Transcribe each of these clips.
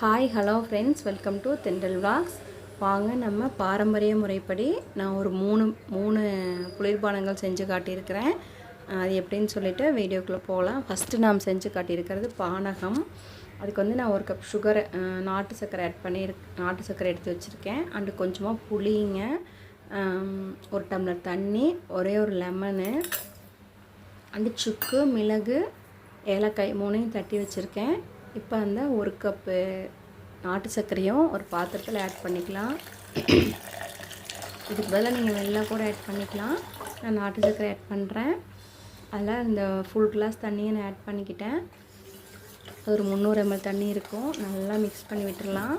Hi hello friends welcome to Thendral vlogs. வாங்க நம்ம பாரம்பரிய முறைப்படி நான் ஒரு மூணு மூணு குளிர்பானங்கள் செஞ்சு காட்டியிருக்கிறேன். அது எப்படின்னு சொல்லிவிட்டு வீடியோக்குள்ளே போகலாம். ஃபஸ்ட்டு நாம் செஞ்சு காட்டியிருக்கிறது பானகம். அதுக்கு வந்து நான் ஒரு கப் சுகர் நாட்டு சர்க்கரை ஆட் பண்ணி நாட்டு சர்க்கரை எடுத்து வச்சுருக்கேன். அண்டு கொஞ்சமாக புளிங்க ஒரு டம்ளர் தண்ணி ஒரே ஒரு லெமனு அண்டு சுக்கு மிளகு ஏலக்காய் மூணையும் தட்டி வச்சுருக்கேன். இப்போ அந்த ஒரு கப்பு நாட்டு சர்க்கரையும் ஒரு பாத்திரத்தில் ஆட் பண்ணிக்கலாம். இதுக்கு பதிலாக நீங்கள் வெள்ளம் கூட ஆட் பண்ணிக்கலாம். நான் நாட்டு சர்க்கரை ஆட் பண்ணுறேன் அதில் இந்த ஃபுல் கிளாஸ் தண்ணியை நான் ஆட் பண்ணிக்கிட்டேன். ஒரு முந்நூறு எம்எல் தண்ணி இருக்கும். நல்லா மிக்ஸ் பண்ணி விட்டுடலாம்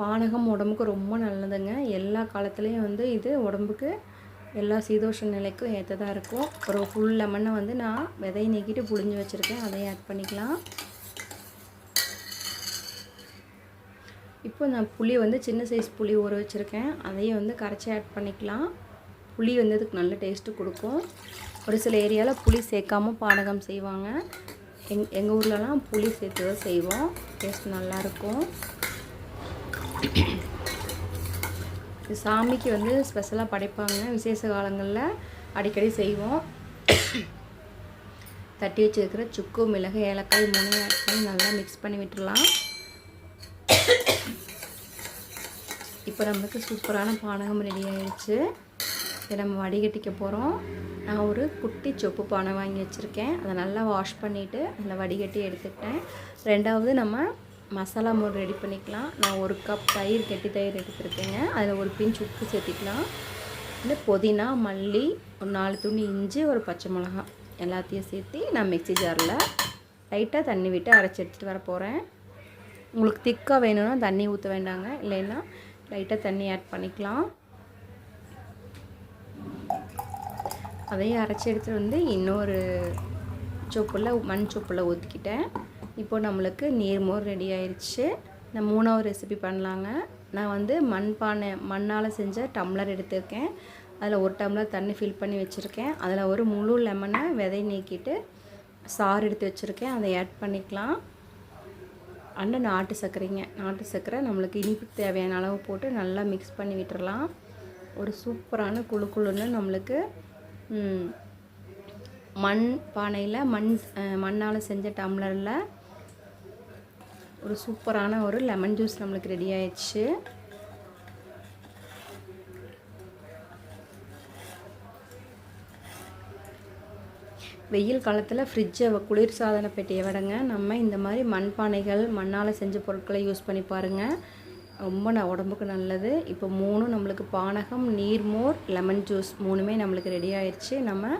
பானகம் உடம்புக்கு ரொம்ப நல்லதுங்க. எல்லா காலத்துலேயும் வந்து இது உடம்புக்கு எல்லா சீதோஷ நிலைக்கும் ஏற்றதாக இருக்கும். ஒரு ஃபுல் லெமனை வந்து நான் விதையை நீக்கிட்டு புழிஞ்சு வச்சுருக்கேன். அதையும் ஆட் பண்ணிக்கலாம். இப்போ நான் புளி வந்து சின்ன சைஸ் புளி ஊற வச்சுருக்கேன். அதையும் வந்து கரைச்சி ஆட் பண்ணிக்கலாம். புளி வந்து அதுக்கு நல்ல டேஸ்ட்டு கொடுக்கும். ஒரு சில ஏரியாவில் புளி சேர்க்காம பானகம் செய்வாங்க. எங் எங்கள் ஊர்லலாம் புளி சேர்த்து தான் செய்வோம் டேஸ்ட் நல்லாயிருக்கும் சாமிக்கு வந்து ஸ்பெஷலாக படைப்பாங்க. விசேஷ காலங்களில் அடிக்கடி செய்வோம். தட்டி வச்சுருக்கிற சுக்கு மிளகு ஏலக்காய் மூணையும் நல்லா மிக்ஸ் பண்ணி விட்டுடலாம் இப்போ நம்மளுக்கு சூப்பரான பானகம் ரெடி ஆயிடுச்சு. இதை நம்ம வடிகட்டிக்க போகிறோம் நான் ஒரு குட்டி சொப்பு பானை வாங்கி வச்சுருக்கேன். அதை நல்லா வாஷ் பண்ணிவிட்டு அதில் வடிகட்டி எடுத்துக்கிட்டேன். ரெண்டாவது நம்ம மசாலா மோர் ரெடி பண்ணிக்கலாம். நான் ஒரு கப் தயிர் கெட்டி தயிர் எடுத்துருக்கேங்க. அதில் ஒரு பிஞ்ச் உப்பு சேர்த்திக்கலாம். இல்லை புதினா மல்லி ஒரு நாலு துணி இஞ்சி ஒரு பச்சை மிளகா எல்லாத்தையும் சேர்த்து நான் மிக்ஸி ஜாரில் லைட்டாக தண்ணி விட்டு அரைச்சி எடுத்துகிட்டு வர போகிறேன் உங்களுக்கு திக்காக வேணும்னா தண்ணி ஊற்ற வேண்டாங்க. இல்லைன்னா லைட்டாக தண்ணி ஆட் பண்ணிக்கலாம். அதையும் அரைச்சி எடுத்துகிட்டு வந்து இன்னொரு சொப்பில் மண் சொப்பில் ஊற்றிக்கிட்டேன் இப்போ நம்மளுக்கு நீர்மோர் ரெடி ஆயிடுச்சு நான் மூணாவது ரெசிபி பண்ணலாங்க. நான் வந்து மண்பானை மண்ணால் செஞ்ச டம்ளர் எடுத்திருக்கேன். அதில் ஒரு டம்ளர் தண்ணி ஃபில் பண்ணி வச்சுருக்கேன். அதில் ஒரு முழு லெமனை விதை நீக்கிட்டு சாறு எடுத்து வச்சுருக்கேன். அதை ஆட் பண்ணிக்கலாம். அண்டு நாட்டு சர்க்கரைங்க. நாட்டு சர்க்கரை நம்மளுக்கு இனிப்பு தேவையான அளவு போட்டு நல்லா மிக்ஸ் பண்ணி விட்டுறலாம். ஒரு சூப்பரான குழு குழுன்னு நம்மளுக்கு மண் பானையில் மண் மண்ணால் செஞ்ச டம்ளரில் ஒரு சூப்பரான ஒரு லெமன் ஜூஸ் நம்மளுக்கு ரெடி ஆயிடுச்சு. வெயில் காலத்தில் ஃப்ரிட்ஜை குளிர்சாதன பெட்டியை விடங்க. நம்ம இந்த மாதிரி மண்பானைகள் மண்ணால் செஞ்ச பொருட்களை யூஸ் பண்ணி பாருங்கள் ரொம்ப ந உடம்புக்கு நல்லது. இப்போ மூணும் நம்மளுக்கு பானகம் நீர்மோர் லெமன் ஜூஸ் மூணுமே நம்மளுக்கு ரெடி ஆயிடுச்சு நம்ம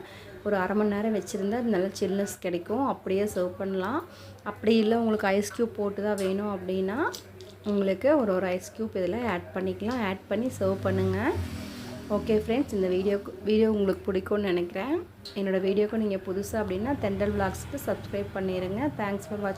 ஒரு அரை மணி நேரம் வச்சுருந்தா நல்ல சில்னஸ் கிடைக்கும். அப்படியே சர்வ் பண்ணலாம். அப்படி இல்லை உங்களுக்கு ஐஸ் க்யூப் போட்டு தான் வேணும் அப்படின்னா உங்களுக்கு ஒரு ஒரு ஐஸ் க்யூப் இதில் ஆட் பண்ணிக்கலாம். ஆட் பண்ணி சர்வ் பண்ணுங்கள் ஓகே ஃப்ரெண்ட்ஸ் இந்த வீடியோக்கு வீடியோ உங்களுக்கு பிடிக்கும்னு நினைக்கிறேன். என்னோடய வீடியோக்கு நீங்கள் புதுசாக அப்படின்னா தெண்டல் விளாக்ஸ்க்கு சப்ஸ்கிரைப் பண்ணிடுங்க தேங்க்ஸ் ஃபார் வாட்சிங்